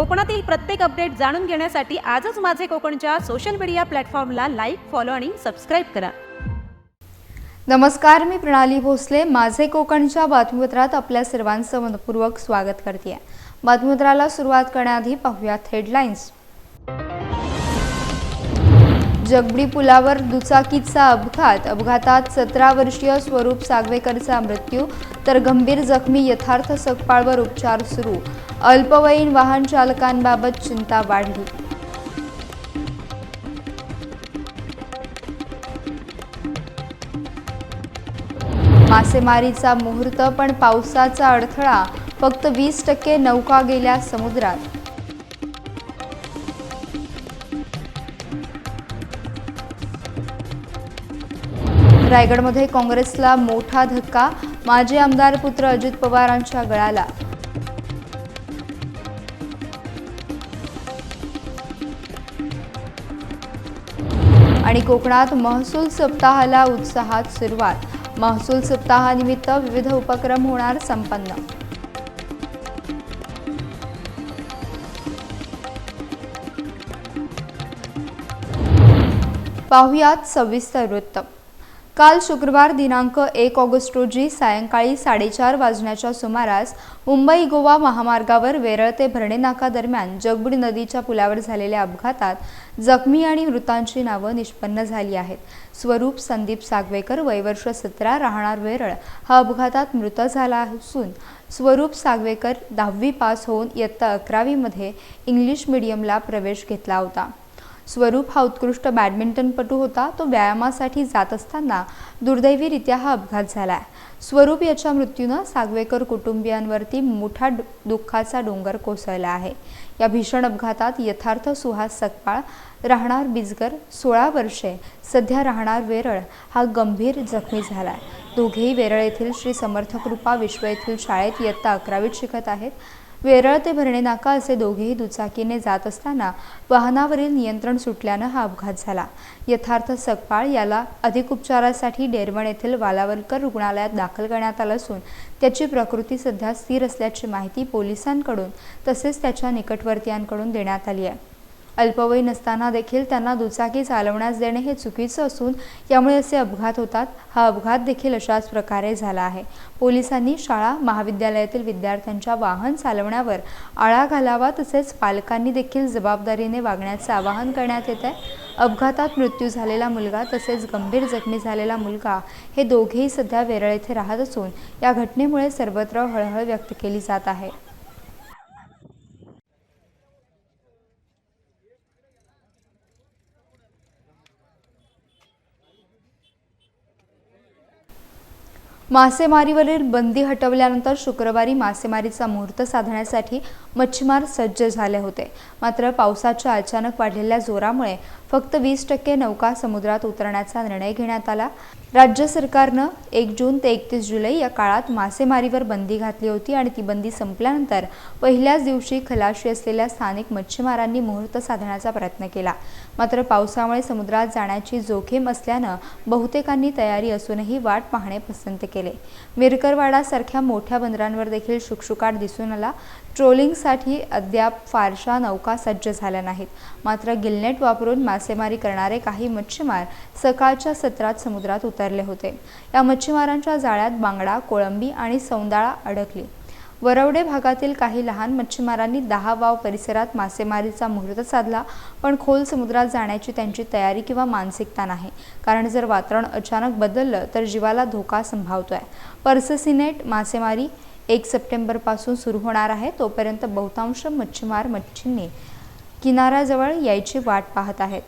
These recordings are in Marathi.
कोकणातील प्रत्येक अपडेट जाणून घेण्यासाठी आजच माझे कोकणच्या सोशल मीडिया प्लॅटफॉर्मला लाईक फॉलो आणि सबस्क्राईब करा. नमस्कार मी प्रणाली भोसले. माझे कोकणच्या बातमीपत्रात आपल्या सर्वांचं मनपूर्वक स्वागत करते. बातमीपत्राला सुरुवात करण्याआधी पाहूयात हेडलाईन्स जगबडी पुलावर दुचाकीचा अपघात. अपघातात सतरा वर्षीय स्वरूप सागवेकरचा मृत्यू तर गंभीर जखमी यथार्थ सकपाळवर उपचार सुरू. अल्पवयीन वाहन चालकांबाबत चिंता वाढली. मासेमारीचा मुहूर्त पण पावसाचा अडथळा. फक्त वीस टक्के नौका गेल्या समुद्रात. रायगडमध्ये काँग्रेसला मोठा धक्का माजी आमदार पुत्र अजित पवारांच्या गळाला. आणि कोकणात महसूल सप्ताहाला उत्साहात सुरुवात. महसूल सप्ताहानिमित्त विविध उपक्रम होणार संपन्न. पाहुयात सविस्तर वृत्त. काल शुक्रवार दिनांक एक ऑगस्ट रोजी सायंकाळी साडेचार वाजण्याच्या सुमारास मुंबई गोवा महामार्गावर वेरळ ते भरणे नाका दरम्यान जगबुडी नदीच्या पुलावर झालेल्या अपघातात जखमी आणि मृतांची नावं निष्पन्न झाली आहेत. स्वरूप संदीप सागवेकर वयवर्ष सतरा राहणार वेरळ. हा अपघातात मृत झाला असून स्वरूप सागवेकर दहावी पास होऊन इयत्ता अकरावीमध्ये इंग्लिश मीडियमला प्रवेश घेतला होता. स्वरूप हा उत्कृष्ट बॅडमिंटनपटू होता. तो व्यायामासाठी जात असताना दुर्दैवीरित्या हा अपघात झाला स्वरूप याच्या मृत्यूनं सागवेकर कुटुंबियांवरती मोठा दु- दुःखाचा डोंगर कोसळला आहे. या भीषण अपघातात यथार्थ सुहास सकपाळ राहणार बिजगर सोळा वर्षे सध्या राहणार वेरळ हा गंभीर जखमी झाला आहे दोघेही वेरळ येथील श्री समर्थ कृपा विश्व येथील शाळेत इयत्ता अकरावीत शिकत आहेत. वेरळ ते भरणे नाका असे दोघेही दुचाकीने जात असताना वाहनावरील नियंत्रण सुटल्यानं हा अपघात झाला. यथार्थ सकपाळ याला अधिक उपचारासाठी डेरवण येथील वालावलकर रुग्णालयात दाखल करण्यात आलं असून त्याची प्रकृती सध्या स्थिर असल्याची माहिती पोलिसांकडून तसेच त्याच्या निकटवर्तीयांकडून देण्यात आली आहे. अल्पवयीन असताना देखील त्यांना दुचाकी चालवण्यास देणे हे चुकीचं असून यामुळे असे अपघात होतात. हा अपघात देखील अशाच प्रकारे झाला आहे. पोलिसांनी शाळा महाविद्यालयातील विद्यार्थ्यांच्या वाहन चालवण्यावर आळा घालावा तसेच पालकांनी देखील जबाबदारीने वागण्याचे आवाहन करण्यात येत आहे. अपघातात मृत्यू झालेला मुलगा तसेच गंभीर जखमी झालेला मुलगा हे दोघेही सध्या वेरळ येथे राहत असून या घटनेमुळे सर्वत्र हळहळ व्यक्त केली जात आहे. मासेमारीवरील बंदी हटवल्यानंतर शुक्रवारी मासेमारीचा मुहूर्त साधण्यासाठी मच्छीमार सज्ज झाले होते. मात्र पावसाच्या अचानक वाढलेल्या जोरामुळे फक्त वीस टक्के नौका समुद्रात उतरण्याचा निर्णय घेण्यात आला. राज्य सरकारनं एक जून ते एकतीस जुलै या काळात मासेमारीवर बंदी घातली होती आणि ती बंदी संपल्यानंतर पहिल्याच दिवशी खलाशी असलेल्या स्थानिक मच्छीमारांनी मुहूर्त साधण्याचा प्रयत्न केला. मात्र पावसामुळे समुद्रात जाण्याची जोखीम असल्यानं बहुतेकांनी तयारी असूनही वाट पाहणे पसंत केले. मिरकरवाडासारख्या मोठ्या बंदरांवर देखील शुकशुकाट दिसून आला. ट्रोलिंगसाठी अद्याप फारशा नौका सज्ज झाल्या नाहीत. मात्र गिलनेट वापरून मासेमारी करणारे काही मच्छीमार सकाळच्या सत्रात समुद्रात उतरले होते. या मच्छीमारांच्या जाळ्यात बांगडा कोळंबी आणि सौंदाळा अडकली. वरवडे भागातील काही लहान मच्छीमारांनी दहा वाव परिसरात मासेमारीचा मुहूर्त साधला पण खोल समुद्रात जाण्याची त्यांची तयारी किंवा मानसिकता नाही. कारण जर वातावरण अचानक बदललं तर जीवाला धोका संभावतोय. पर्ससिनेट मासेमारी एक सप्टेंबरपासून सुरू होणार आहे. तोपर्यंत बहुतांश मच्छीमार मच्छींनी किनाऱ्याजवळ यायची वाट पाहत आहेत.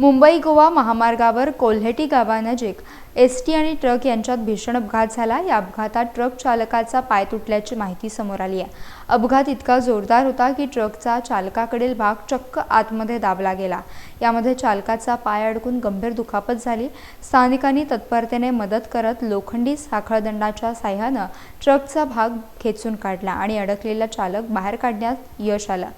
मुंबई गोवा महामार्गावर कोल्हेटी गावानजीक एस टी आणि ट्रक यांच्यात भीषण अपघात झाला. या अपघातात ट्रक चालकाचा पाय तुटल्याची माहिती समोर आली आहे. अपघात इतका जोरदार होता की ट्रकचा चालकाकडील भाग चक्क आतमध्ये दाबला गेला. यामध्ये चालकाचा पाय अडकून गंभीर दुखापत झाली. स्थानिकांनी तत्परतेने मदत करत लोखंडी साखळदंडाच्या साह्यानं ट्रकचा भाग खेचून काढला आणि अडकलेला चालक बाहेर काढण्यात यश आलं.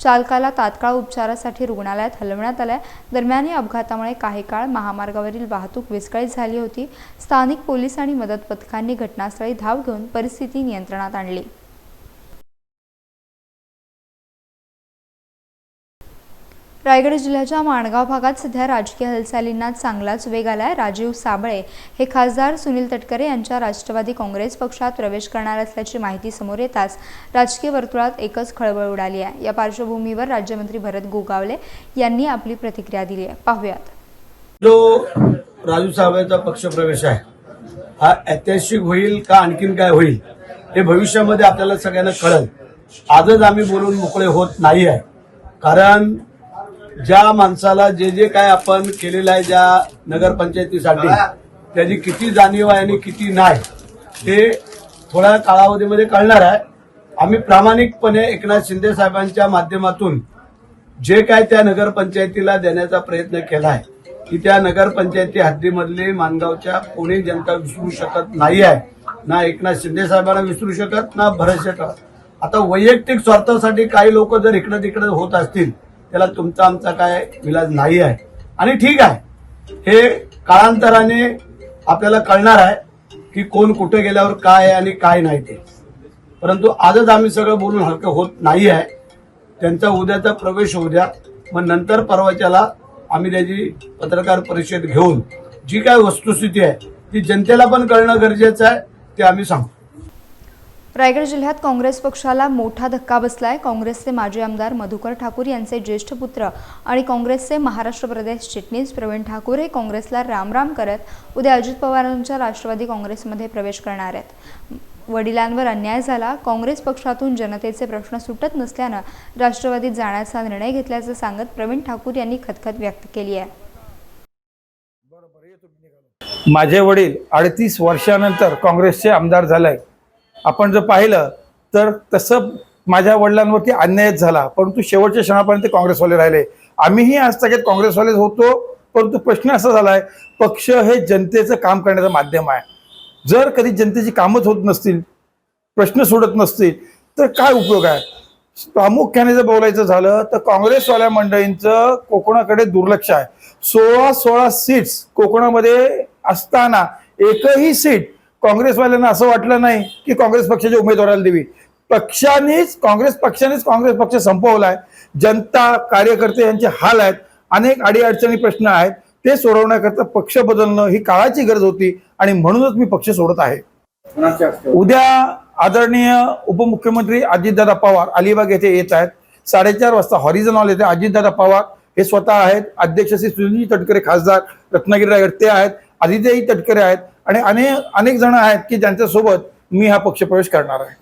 चालकाला तात्काळ उपचारासाठी रुग्णालयात हलवण्यात आलंय. दरम्यान या अपघातामुळे काही काळ महामार्गावरील वाहतूक विस्कळीत झाली होती. स्थानिक पोलीस आणि मदत पथकांनी घटनास्थळी धाव घेऊन परिस्थिती नियंत्रणात आणली. रायगड जिल्ह्याच्या माणगाव भागात सध्या राजकीय हालचालींना चांगलाच वेग आलाय. राजीव साबळे हे खासदार सुनील तटकरे यांच्या राष्ट्रवादी काँग्रेस पक्षात प्रवेश करणार असल्याची माहिती समोर येताच राजकीय वर्तुळात एकच खळबळ उडाली आहे. या पार्श्वभूमीवर राज्यमंत्री भरत गोगावले यांनी आपली प्रतिक्रिया दिली आहे. पाहूयात. जो राजू साहेबांचा पक्षप्रवेश आहे हा ऐतिहासिक होईल का आणखीन काय होईल हे भविष्यामध्ये आपल्याला सगळ्यांना कळल. आजच आम्ही बोलून मोकळे होत नाही आहे. कारण ज्या माणसाला जे जे काय आपण केलेलं आहे ज्या नगरपंचायतीसाठी त्याची किती जाणीव आहे आणि किती नाही ते थोड्या कालावधीमध्ये कळणार आहे. आम्ही प्रामाणिकपणे एकनाथ शिंदे साहेबांच्या माध्यमातून जे काय त्या नगरपंचायतीला देण्याचा प्रयत्न केला आहे की त्या नगरपंचायती हद्दीमधली मानगावच्या कोणी जनता विसरू शकत नाही आहे ना एकनाथ शिंदे साहेबांना विसरू शकत ना भरत शेट आता वैयक्तिक स्वार्थासाठी काही लोक जर इकडं तिकडं होत असतील त्याला तुमचा आमचा काय विलाज नाही आहे. आणि ठीक आहे. हे काळांतराने आपल्याला कळणार आहे की कोण कुठे गेल्यावर काय आहे आणि काय नाही ते. परंतु आजच आम्ही सगळं बोलून हलकं होत नाही आहे. त्यांचा उद्याचा प्रवेश होऊ द्या. मग नंतर परवाच्याला आम्ही त्याची पत्रकार परिषद घेऊन जी काय वस्तुस्थिती आहे ती जनतेला पण कळणं गरजेचं आहे ते आम्ही सांगू रायगड जिल्ह्यात काँग्रेस पक्षाला मोठा धक्का बसलाय. काँग्रेसचे माजी आमदार मधुकर ठाकूर यांचे ज्येष्ठ पुत्र आणि काँग्रेसचे महाराष्ट्र प्रदेश चिटणीस प्रवीण ठाकूर हे काँग्रेसला रामराम करत उद्या अजित पवारांच्या राष्ट्रवादी काँग्रेसमध्ये प्रवेश करणार आहेत. वडिलांवर अन्याय झाला. काँग्रेस पक्षातून जनतेचे प्रश्न सुटत नसल्यानं राष्ट्रवादीत जाण्याचा निर्णय घेतल्याचं सांगत प्रवीण ठाकूर यांनी खतखत व्यक्त केली आहे. माझे वडील अडतीस वर्षानंतर काँग्रेसचे आमदार झालाय आपण जर पाहिलं तर तसं माझ्या वडिलांवरती अन्यायच झाला. परंतु शेवटच्या क्षणापर्यंत काँग्रेसवाले राहिले. आम्हीही आज सगळ्यात काँग्रेसवालेच होतो परंतु प्रश्न असा झालाय पक्ष हे जनतेचं काम करण्याचं माध्यम आहे. जर कधी जनतेची कामच होत नसतील प्रश्न सोडत नसतील तर काय उपयोग आहे? प्रामुख्याने जर बोलायचं झालं तर काँग्रेसवाल्या मंडळींचं कोकणाकडे दुर्लक्ष आहे. सोळा सोळा सीट्स कोकणामध्ये असताना एकही सीट काँग्रेसवाल्यांना असं वाटलं नाही की काँग्रेस पक्षाच्या उमेदवाराला देवी पक्षानेच काँग्रेस पक्षानेच काँग्रेस पक्ष संपवलाय. जनता कार्यकर्ते यांचे हाल आहेत. अनेक अडीअडचणी प्रश्न आहेत. ते सोडवण्याकरता पक्ष बदलणं ही काळाची गरज होती आणि म्हणूनच मी पक्ष सोडत आहे. उद्या आदरणीय उपमुख्यमंत्री अजितदादा पवार अलिबाग येथे येत आहेत. साडेचार वाजता हॉरिझन हॉल येथे अजितदादा पवार हे स्वतः आहेत. अध्यक्ष श्री सुनील तटकरे खासदार रत्नागिरी रायगड ते आहेत. आदित्यही तटकरे आहेत आणि अनेक अनेक जण आहेत की ज्यांच्यासोबत मी हा पक्षप्रवेश करणार आहे.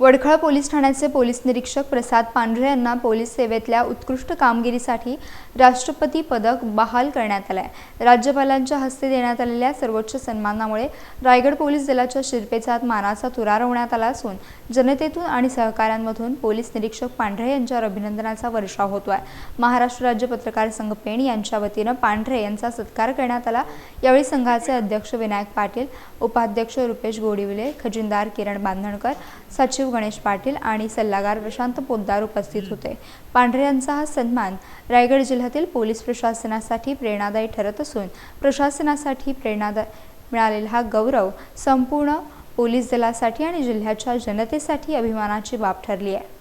वडखळ पोलीस ठाण्याचे पोलीस निरीक्षक प्रसाद पांढरे यांना पोलीस सेवेतल्या उत्कृष्ट कामगिरीसाठी राष्ट्रपती पदक बहाल करण्यात आलं आहे राज्यपालांच्या हस्ते देण्यात आलेल्या सर्वोच्च सन्मानामुळे रायगड पोलीस दलाच्या शिरपेचात मानाचा तुरा रोवण्यात आला असून जनतेतून आणि सहकाऱ्यांमधून पोलीस निरीक्षक पांढरे यांच्यावर अभिनंदनाचा वर्षाव होतो आहे महाराष्ट्र राज्य पत्रकार संघ पेण यांच्या वतीनं पांढरे यांचा सत्कार करण्यात आला. यावेळी संघाचे अध्यक्ष विनायक पाटील उपाध्यक्ष रुपेश गोडिवले खजिनदार किरण बांधणकर सचिव गणेश पाटील आणि सल्लागार प्रशांत पोद्दार उपस्थित होते. पांढरे यांचा हा सन्मान रायगड जिल्ह्यातील पोलीस प्रशासनासाठी प्रेरणादायी ठरत असून प्रशासनासाठी प्रेरणादायी मिळालेला हा गौरव संपूर्ण पोलीस दलासाठी आणि जिल्ह्याच्या जनतेसाठी अभिमानाची बाब ठरली आहे.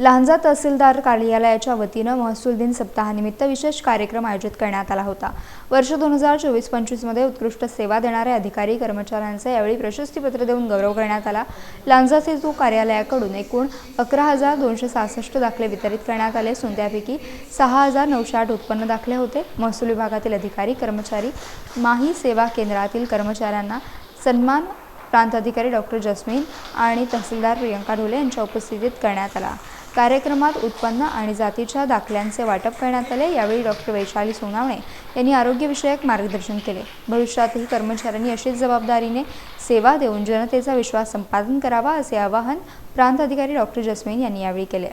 लांजा तहसीलदार कार्यालयाच्या वतीनं महसूल दिन सप्ताहानिमित्त विशेष कार्यक्रम आयोजित करण्यात आला होता. वर्ष दोन हजार चोवीस पंचवीसमध्ये उत्कृष्ट सेवा देणाऱ्या अधिकारी कर्मचाऱ्यांचा यावेळी प्रशस्तीपत्र देऊन गौरव करण्यात आला. लांजा सेतू कार्यालयाकडून एकूण अकरा हजार दोनशे सहासष्ट दाखले वितरित करण्यात आले असून त्यापैकी सहा हजार नऊशे आठ उत्पन्न दाखले होते. महसूल विभागातील अधिकारी कर्मचारी माही सेवा केंद्रातील कर्मचाऱ्यांना सन्मान प्रांताधिकारी डॉक्टर जस्मीन आणि तहसीलदार प्रियंका ढोले यांच्या उपस्थितीत करण्यात आला. कार्यक्रमात उत्पन्न आणि जातीच्या दाखल्यांचे वाटप करण्यात आले. यावेळी डॉक्टर वैशाली सोनावणे यांनी आरोग्यविषयक मार्गदर्शन केले. भविष्यातही कर्मचाऱ्यांनी अशीच जबाबदारीने सेवा देऊन जनतेचा विश्वास संपादन करावा असे आवाहन प्रांत अधिकारी डॉक्टर जस्मीन यांनी यावेळी केले.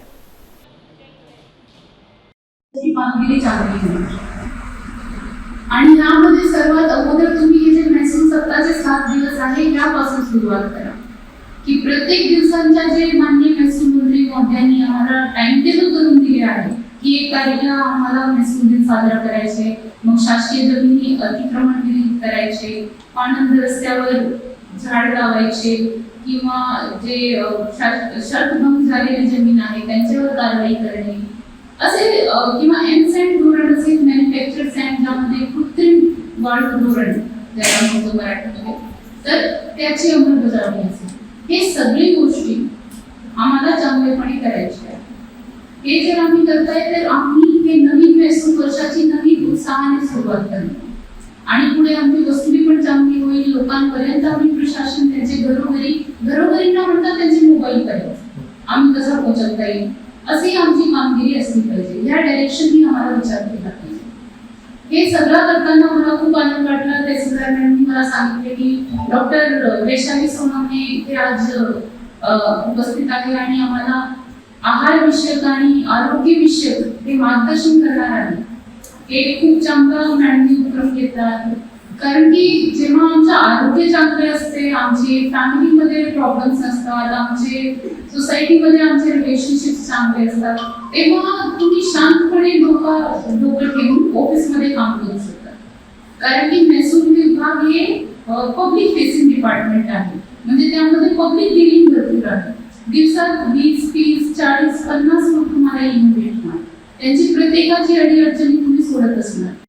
आणि यामध्ये सर्वात अगोदर तुम्ही हे जे महसूल सत्ताचे सात दिवस आहे यापासून सुरुवात करा. की प्रत्येक दिवसांच्या जे मान्य महसूल मंत्री आम्हाला टाइम टेबल करून दिले आहे. की एक तारखेला आम्हाला महसूल दिन साजरा करायचे. मग शासकीय जमिनी अतिक्रमण विरहित करायचे. आनंद रस्त्यावर झाड लावायचे. किंवा जे शर्तभंग झालेली जमीन आहे त्यांच्यावर कारवाई करणे. असे किंवा एम सँड धोरण असेल मॅन्युफॅक्चर सँड ज्यामध्ये कृत्रिम वाढ धोरण ज्याला म्हणतो मराठीमध्ये. तर त्याची अंमलबजावणी असेल. हे सगळी गोष्टी आम्हाला चांगलेपणे करायचे आहे. हे जर आम्ही करताय तर आम्ही हे नवीन व्यसन वर्षाची नवीन उत्साहाने सुरुवात करणार. आणि पुढे आमची वसुली पण चांगली होईल. लोकांपर्यंत आम्ही प्रशासन त्यांचे घरोघरी घरोघरी न म्हणता त्यांचे मोबाईल पर्यंत. आम्ही कसा पोहोचवता येईल अशी आमची कामगिरी असली पाहिजे. या डायरेक्शननी आम्हाला विचार केला पाहिजे. हे सगळं करताना मला खूप आनंद वाटला. तहसीलदार मॅडमनी मला सांगितले की डॉक्टर वैशाली सोनमने ते आज उपस्थित आहे आणि आम्हाला आहार विषयक आणि आरोग्य विषयक हे मार्गदर्शन करणार आहे. हे खूप चांगला मॅडमनी उपक्रम घेतला आहे. कारण की जेव्हा आमचं आरोग्य चांगले असते आमचे फॅमिलीमध्ये प्रॉब्लेम्स असतात आमचे सोसायटीमध्ये आमचे रिलेशनशिप चांगले असतात तेव्हा तुम्ही शांतपणे डोकं डोकं ठेवून ऑफिसमध्ये काम करू शकता. कारण की महसूल विभाग हे पब्लिक फेसिंग डिपार्टमेंट आहे. म्हणजे त्यामध्ये पब्लिक डिलिंग भरपूर आहे. दिवसात वीस तीस चाळीस पन्नास लोक तुम्हाला येऊन भेटणार. त्यांची प्रत्येकाची अडीअडचणी तुम्ही सोडत असणार.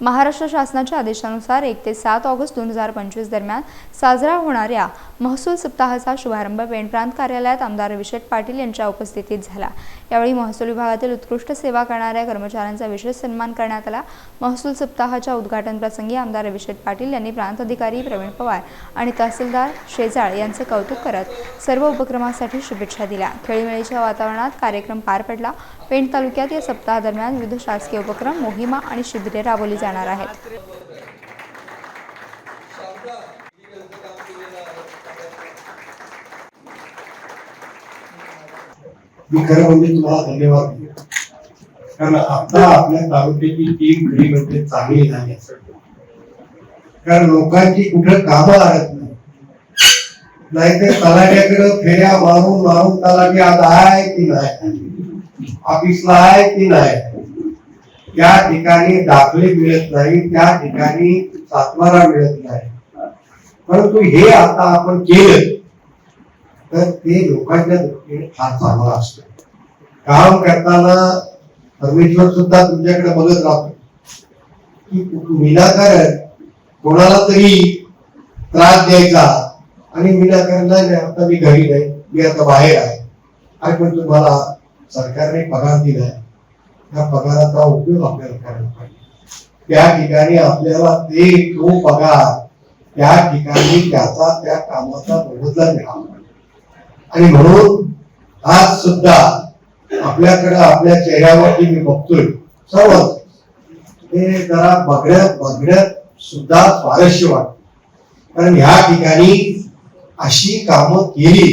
महाराष्ट्र शासनाच्या आदेशानुसार एक ते सात ऑगस्ट दोन हजार पंचवीस दरम्यान साजरा होणाऱ्या महसूल सप्ताहाचा शुभारंभ पेण प्रांत कार्यालयात आमदार विशेष पाटील यांच्या उपस्थितीत झाला. यावेळी महसूल विभागातील उत्कृष्ट सेवा करणाऱ्या कर्मचाऱ्यांचा विशेष सन्मान करण्यात आला. महसूल सप्ताहाच्या उद्घाटन प्रसंगी आमदार अभिषेक पाटील यांनी प्रांत अधिकारी प्रवीण पवार आणि तहसीलदार शेजाळ यांचे कौतुक करत सर्व उपक्रमासाठी शुभेच्छा दिल्या. खेळीमेळीच्या वातावरणात कार्यक्रम पार पडला. पेण तालुक्यात या सप्ताहादरम्यान विविध शासकीय उपक्रम मोहिमा आणि शिबिरे राबवली जाणार आहेत. मी खरं म्हणजे तुम्हाला धन्यवाद देतो. कारण आता आपल्या तालुक्याची टीम खरी म्हणजे चांगली झाली असेल कारण लोकांची कुठं कामं आणत नाही. नाहीतर तलाट्याकडे फेऱ्या मारून मारून तलाठी आज आहे की नाही? ऑफिसला आहे की नाही? त्या ठिकाणी दाखले मिळत नाही त्या ठिकाणी सातवारा मिळत नाही. परंतु हे आता आपण केलं तर ते लोकांच्या दृष्टीने फार चांगलं असतं. काम करताना परमेश्वर सुद्धा तुमच्याकडे बघत राहतो. की विनाकारण कोणाला तरी त्रास द्यायचा आणि विनाकारण नाही, आता मी घरी नाही मी आता बाहेर आहे. आणि पण तुम्हाला सरकारने पगार दिलाय. त्या पगाराचा उपयोग आपल्याला करायला पाहिजे. त्या ठिकाणी आपल्याला ते तो पगार त्या ठिकाणी त्याचा त्या कामाचा मोबदला मिळाला पाहिजे आणि म्हणून आज सुद्धा आपल्याकडे आपल्या चेहऱ्यावरती मी बघतोय सर्वच हे जरा बघण्यात बघण्यात सुद्धा स्वारस्य वाटत. कारण ह्या ठिकाणी अशी कामं केली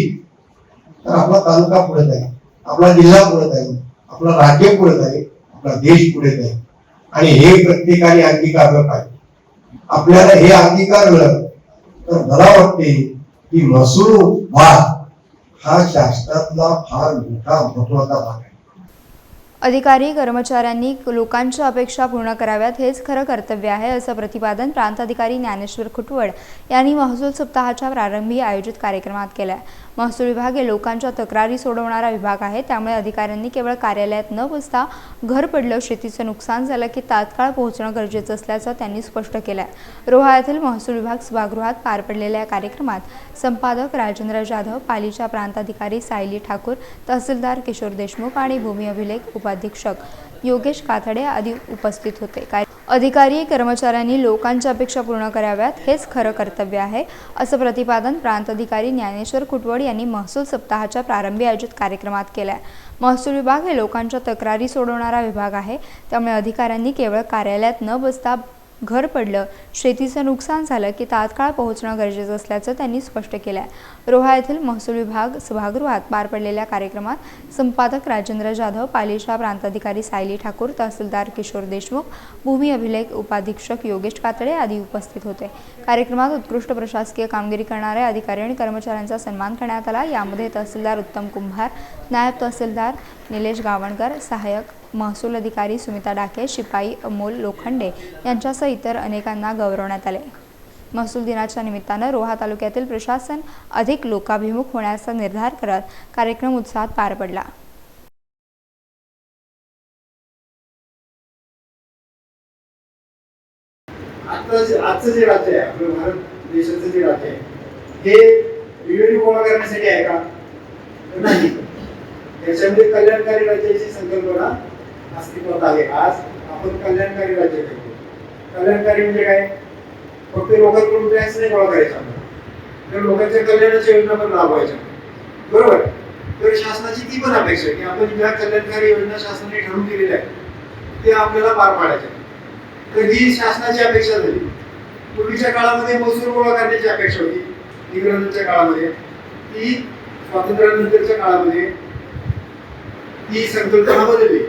तर आपला तालुका पुढे जाईल. आपला जिल्हा पुढे जाईल आपलं राज्य पुढे जाईल आपला देश पुढे जाईल. आणि हे प्रत्येकाने अंगीकारलं पाहिजे. आपल्याला हे अंगीकारलं तर मला वाटते की महसूल भाग हा शासनातला फार मोठा महत्त्वाचा भाग आहे. अधिकारी कर्मचाऱ्यांनी लोकांच्या अपेक्षा पूर्ण कराव्यात हेच खरं कर्तव्य आहे असं प्रतिपादन प्रांताधिकारी ज्ञानेश्वर खुटवड यांनी महसूल सप्ताहाच्या प्रारंभी आयोजित कार्यक्रमात केलं आहे महसूल विभाग हे लोकांच्या तक्रारी सोडवणारा विभाग आहे. त्यामुळे अधिकाऱ्यांनी केवळ कार्यालयात न बसता घर पडलं शेतीचं नुकसान झालं की तात्काळ पोहोचणं गरजेचं असल्याचं त्यांनी स्पष्ट केलं आहे रोहा येथील महसूल विभाग सभागृहात पार पडलेल्या या कार्यक्रमात संपादक राजेंद्र जाधव पालीच्या प्रांताधिकारी सायली ठाकूर तहसीलदार किशोर देशमुख आणि भूमी अभिलेख उपाधीक्षक योगेश काथडे आदी उपस्थित होते. काय अधिकारी कर्मचाऱ्यांनी लोकांच्या अपेक्षा पूर्ण कराव्यात हेच खरं कर्तव्य आहे असं प्रतिपादन प्रांताधिकारी ज्ञानेश्वर कुटवड यांनी महसूल सप्ताहाच्या प्रारंभी आयोजित कार्यक्रमात केलं आहे महसूल विभाग हे लोकांच्या तक्रारी सोडवणारा विभाग आहे त्यामुळे अधिकाऱ्यांनी केवळ कार्यालयात न बसता घर पडलं शेतीचं नुकसान झालं की तात्काळ पोहोचणं गरजेचं असल्याचं त्यांनी स्पष्ट केलं आहे रोहा येथील महसूल विभाग सभागृहात पार पडलेल्या कार्यक्रमात संपादक राजेंद्र जाधव पालेशा प्रांताधिकारी सायली ठाकूर तहसीलदार किशोर देशमुख भूमी अभिलेख उपाधीक्षक योगेश कातडे आदी उपस्थित होते. कार्यक्रमात उत्कृष्ट प्रशासकीय कामगिरी करणाऱ्या अधिकारी आणि कर्मचाऱ्यांचा सन्मान करण्यात आला. यामध्ये तहसीलदार उत्तम कुंभार नायब तहसीलदार निलेश गावणकर सहाय्यक महसूल अधिकारी सुमिता डाके शिपाई अमोल लोखंडे यांच्यासह इतर अनेकांना गौरवण्यात आले. महसूल दिनाच्या निमित्तानं रोहा तालुक्यातील प्रशासन अधिक लोकाभिमुख होण्याचा निर्धार करत कार्यक्रम उत्साहात पार पडला. आजचं जे राज्य आहे आपलं भारत देशाचं जे राज्य आहे हे विवेक गोळा करण्यासाठी आहे का? नाही. याच्यामध्ये कल्याणकारी राज्याची संकल्पना अस्तित्वात आहे आज आपण कल्याणकारी राज्य करतो. कल्याणकारी म्हणजे काय? फक्त लोकांकडून टॅक्स नाही गोळा करायचा तर लोकांच्या कल्याणाच्या योजना पण राबवायच्या. बरोबर? तर शासनाची ती पण अपेक्षा आहे की आपण ज्या कल्याणकारी योजना शासनाने ठरवून दिलेल्या आहेत ते आपल्याला पार पाडायच्या. तर ही शासनाची अपेक्षा झाली. पूर्वीच्या काळामध्ये महसूल गोळा करण्याची अपेक्षा होती. इंग्रजांच्या काळामध्ये. ती स्वातंत्र्यानंतरच्या काळामध्ये ती संकल्पना बदलली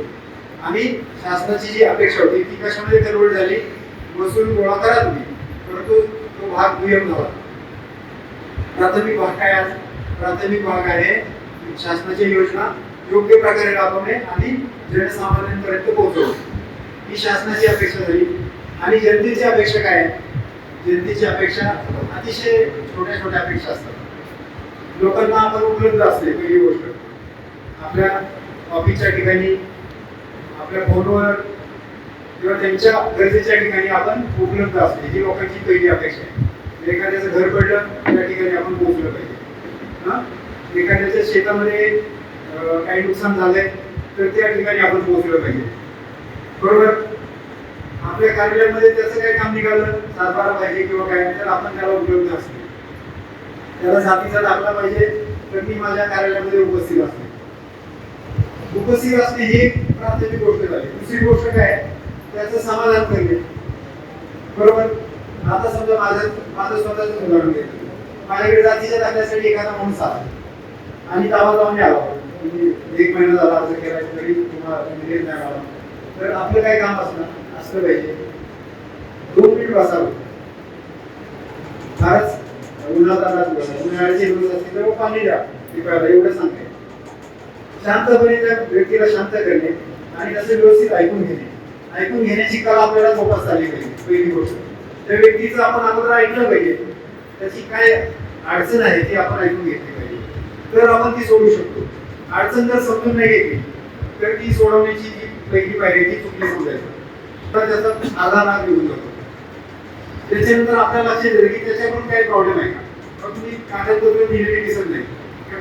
आणि शासनाची जी अपेक्षा होती ती कशामध्ये कन्वर्ट झाली? महसूल गोळा करा तुम्ही. परंतु तो भाग दुय्यम झाला. प्राथमिक भाग काय आज? प्राथमिक भाग आहे शासनाची योजना योग्य प्रकारे राबवणे आणि जनसामान्यांपर्यंत पोहोचवणे. ही शासनाची अपेक्षा झाली. आणि जनतेची अपेक्षा काय? आहे जनतेची अपेक्षा अतिशय छोट्या छोट्या अपेक्षा असतात. लोकांना आपण उपलब्ध असते पहिली गोष्ट. आपल्या ऑफिसच्या ठिकाणी आपल्या फोनवर किंवा त्यांच्या गरजेच्या ठिकाणी आपण उपलब्ध असते. ही लोकांची पहिली अपेक्षा आहे. एखाद्याचं घर पडलं त्या ठिकाणी आपण पोहोचलं पाहिजे. हां? एखाद्याच्या शेतामध्ये काही नुकसान झालंय तर त्या ठिकाणी आपण पोहोचलं पाहिजे. बरोबर? आपल्या कार्यालयामध्ये त्याचं काही काम निघालं सातबारा पाहिजे किंवा काय तर आपण त्याला उपलब्ध असते. त्याला जातीचा दाखला पाहिजे तर मी माझ्या कार्यालयामध्ये उपस्थित असतो. उपस्थित असणे ही एक प्राथमिक गोष्ट झाली. दुसरी गोष्ट काय? त्याचं समाधान करणे बरोबर? आता समजा माझं माझं स्वतःच उदाहरण घेतलं माझ्याकडे जातीच्या दाखल्यासाठी एखादा माणूस आला. आणि दावा लावून आला. एक महिना झाला अर्ज केला तरी तुम्हाला म्हणजे नाही आला. तर आपलं काय काम असणार? असलं पाहिजे. दोन मिनिट बसावं. फारच उन्हात उन्हाळ्याचे दिवस असतील तर मग पाणी द्या. ते एवढं सांगते शांतपणे त्या व्यक्तीला शांत करणे आणि त्याचं व्यवस्थित ऐकून घेणे. ऐकून घेण्याची कला आपल्याला जोपास आली पाहिजे पहिली गोष्ट. त्या व्यक्तीचं आपण अगोदर ऐकलं पाहिजे. त्याची काय अडचण आहे ती आपण ऐकून घेतली पाहिजे. तर आपण ती सोडू शकतो. अडचण जर समजून नाही घेतली तर ती सोडवण्याची जी पहिली पायरी आहे ती चुकली समजायचं. तर त्याचा आधा नाग येऊन जातो. त्याच्यानंतर आपल्याला लक्षात येतं की त्याच्याकडून काही प्रॉब्लेम आहे का? मग तुम्ही कागदपत्र दिलेली दिसत नाही.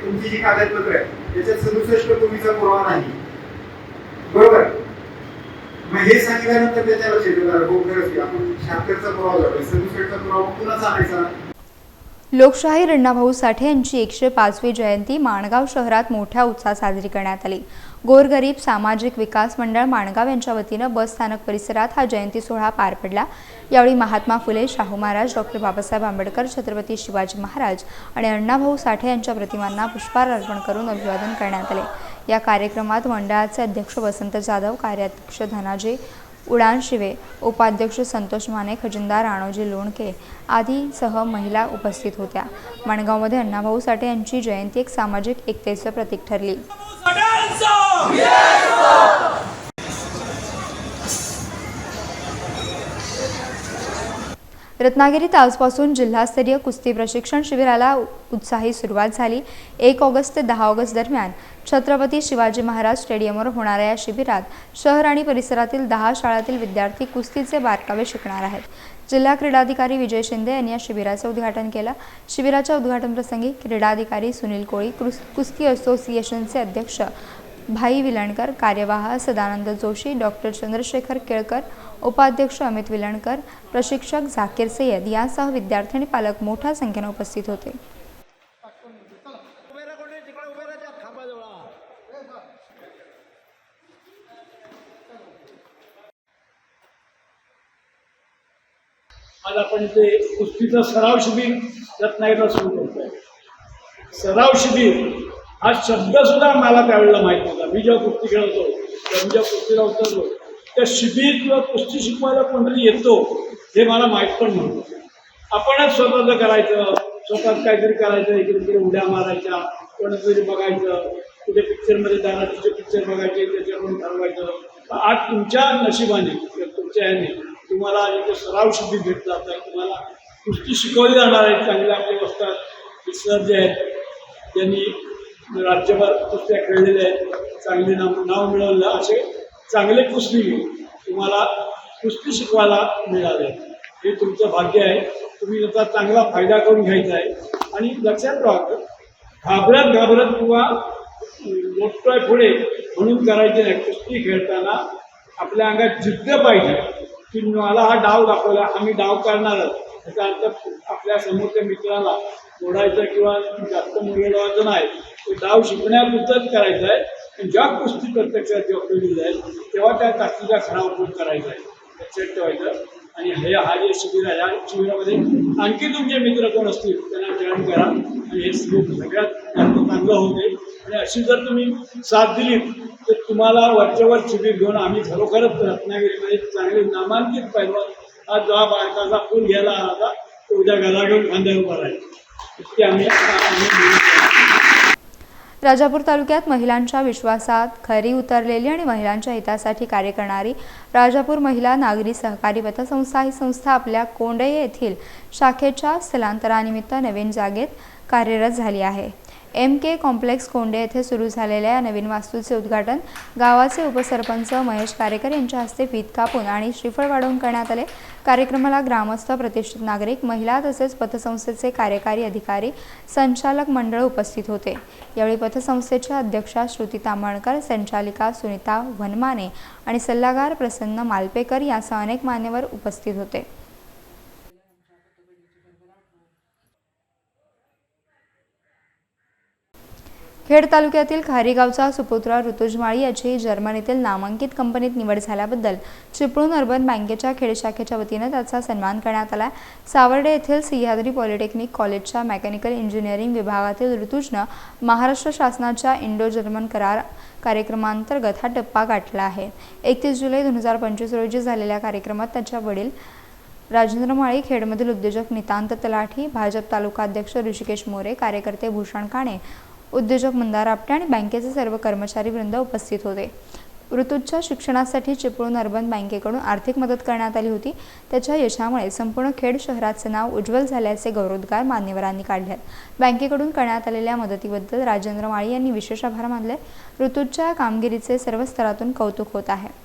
तुमची जी कागदपत्र आहे त्याच्यात सदुसष्ट पूर्वीचा पुरावा नाही. बरोबर? मग हे सांगितल्यानंतर त्याच्या लक्षात येतं हो खरंच आपण शहात्तरचा पुरावा झाला सदुसष्टचा पुरावा पुन्हा आणायचा लोकशाही अण्णाभाऊ साठे यांची एकशे पाचवी जयंती माणगाव शहरात मोठ्या उत्साहात साजरी करण्यात आली. गोरगरीब सामाजिक विकास मंडळ माणगाव यांच्या वतीनं बस स्थानक परिसरात हा जयंती सोहळा पार पडला. यावेळी महात्मा फुले शाहू महाराज डॉक्टर बाबासाहेब आंबेडकर छत्रपती शिवाजी महाराज आणि अण्णाभाऊ साठे यांच्या प्रतिमांना पुष्पहार अर्पण करून अभिवादन करण्यात आले. या कार्यक्रमात मंडळाचे अध्यक्ष वसंत जाधव कार्याध्यक्ष धनाजी उडान शिवे. उपाध्यक्ष संतोष माने खजिनदार राणोजी लोणके आदीसह महिला उपस्थित होत्या. माणगावमध्ये अण्णाभाऊ साठे यांची जयंती एक सामाजिक एकतेचं प्रतीक ठरली. रत्नागिरीत आजपासून जिल्हास्तरीय कुस्ती प्रशिक्षण शिबिराला उत्साही सुरुवात झाली. एक ऑगस्ट ते दहा ऑगस्ट दरम्यान छत्रपती शिवाजी महाराज स्टेडियमवर होणाऱ्या या शिबिरात शहर आणि परिसरातील दहा शाळातील विद्यार्थी कुस्तीचे बारकावे शिकणार आहेत. जिल्हा क्रीडाधिकारी विजय शिंदे यांनी या शिबिराचे उद्घाटन केलं. शिबिराच्या उद्घाटनप्रसंगी क्रीडाधिकारी सुनील कोळी कुस- कुस्ती असोसिएशनचे अध्यक्ष भाई विलणकर कार्यवाह सदानंद जोशी डॉक्टर चंद्रशेखर केळकर उपाध्यक्ष अमित विलणकर प्रशिक्षक झाकीर सय्यद यांसह विद्यार्थी आणि पालक मोठ्या संख्येने उपस्थित होते. आज आपण ते कुस्तीचं सराव शिबिर रत्नागिरीला सुरू करतोय. सराव शिबिर हा शब्द सुद्धा मला त्यावेळेला माहीत नव्हता. मी जेव्हा कुस्ती खेळतो तेव्हा मी जेव्हा कुस्तीला उतरलो त्या शिबिर किंवा कुस्ती शिकवायला कोणतरी येतो हे मला माहीत पण नव्हतं. आपणच स्वतःचं करायचं स्वतःच काहीतरी करायचं इकडे तिकडे उड्या मारायच्या कोणातरी बघायचं कुठे पिक्चरमध्ये जाणार तिचे पिक्चर बघायचे त्याच्याकडून ठरवायचं. आज तुमच्या नशिबाने तुमच्या ह्याने तुम्हाला इथे सराव शिबिर भेटलं जात आहे तुम्हाला कुस्ती शिकवली जाणार आहे चांगल्या आपले वस्तात सर जे आहेत त्यांनी राज्यभर कुस्त्या खेळलेल्या आहेत चांगले नाव नाव मिळवलं असे चांगले कुस्ती तुम्हाला कुस्ती शिकवायला मिळाले. हे तुमचं भाग्य आहे. तुम्ही त्याचा चांगला फायदा करून घ्यायचा आहे. आणि लक्षात राहा घाबरत घाबरत किंवा मोठं पुढे म्हणून करायचे नाही. कुस्ती खेळताना आपल्या अंगात जिद्द पाहिजे की मला हा डाव दाखवला आम्ही डाव करणारच त्याचा अर्थ आपल्या समोरच्या मित्राला ओढायचा किंवा जास्त मिळवायचं नाही ते डाव शिकण्यापुरतंच करायचं आहे. ज्या गोष्टी प्रत्यक्षात जेव्हा उपयोगी जाईल तेव्हा त्या ताकदीचा खरा उपयोग करायचा आहे. लक्षात ठेवायचं. आणि हे हा जे शिबिर आहे या शिबिरामध्ये आणखी तुमचे मित्र कोण असतील त्यांना जॉईन करा. आणि हे शिबिर सगळ्यात जास्त चांगलं होते आणि अशी जर तुम्ही साथ दिली तर तुम्हाला वरच्यावर शिबिर घेऊन आम्ही खरोखरच रत्नागिरीमध्ये चांगले नामांकित पैलवान हा दहा बायकाचा फूल घ्यायला आला होता तो उद्या गदा खांद्यावर उभा राहील. इतकी आम्ही आम्ही राजापूर तालुक्यात महिलांच्या विश्वासात खरी उतरलेली आणि महिलांच्या हितासाठी कार्य करणारी राजापूर महिला नागरी सहकारी पतसंस्था ही संस्था आपल्या कोंडये येथील शाखेच्या स्थलांतरानिमित्त नवीन जागेत कार्यरत झाली आहे. एम के कॉम्प्लेक्स कोंडे येथे सुरू झालेल्या या नवीन वास्तूचे उद्घाटन गावाचे उपसरपंच महेश कारेकर यांच्या हस्ते फीत कापून आणि श्रीफळ वाढवून करण्यात आले. कार्यक्रमाला ग्रामस्थ प्रतिष्ठित नागरिक महिला तसेच पतसंस्थेचे कार्यकारी अधिकारी संचालक मंडळ उपस्थित होते. यावेळी पतसंस्थेच्या अध्यक्षा श्रुती तांबणकर संचालिका सुनीता वनमाने आणि सल्लागार प्रसन्न मालपेकर यासह अनेक मान्यवर उपस्थित होते. खेड तालुक्यातील खारीगावचा सुपुत्र ऋतुज माळी याची जर्मनीतील नामांकित कंपनीत निवड झाल्याबद्दल चिपळूण अर्बन बँकेच्या खेड शाखेच्या वतीनं त्याचा सन्मान करण्यात आला. सावर्डे येथील सह्याद्री पॉलिटेक्निक कॉलेजच्या मेकॅनिकल इंजिनिअरिंग विभागातील ऋतुजनं महाराष्ट्र शासनाच्या इंडो जर्मन करार कार्यक्रमांतर्गत हा टप्पा गाठला आहे. एकतीस जुलै दोन हजार पंचवीस रोजी झालेल्या कार्यक्रमात त्याच्या वडील राजेंद्र माळी खेडमधील उद्योजक नितांत तलाठी भाजप तालुका अध्यक्ष ऋषिकेश मोरे कार्यकर्ते भूषण काणे उद्योजक मंदार आपटे आणि बँकेचे सर्व कर्मचारी वृंद उपस्थित होते. ऋतूच्या शिक्षणासाठी चिपळूण अर्बन बँकेकडून आर्थिक मदत करण्यात आली होती. त्याच्या यशामुळे संपूर्ण खेड शहराचे नाव उज्ज्वल झाल्याचे गौरवोद्गार मान्यवरांनी काढले बँकेकडून करण्यात आलेल्या मदतीबद्दल राजेंद्र माळी यांनी विशेष आभार मानले. ऋतूच्या कामगिरीचे सर्व स्तरातून कौतुक होत आहे.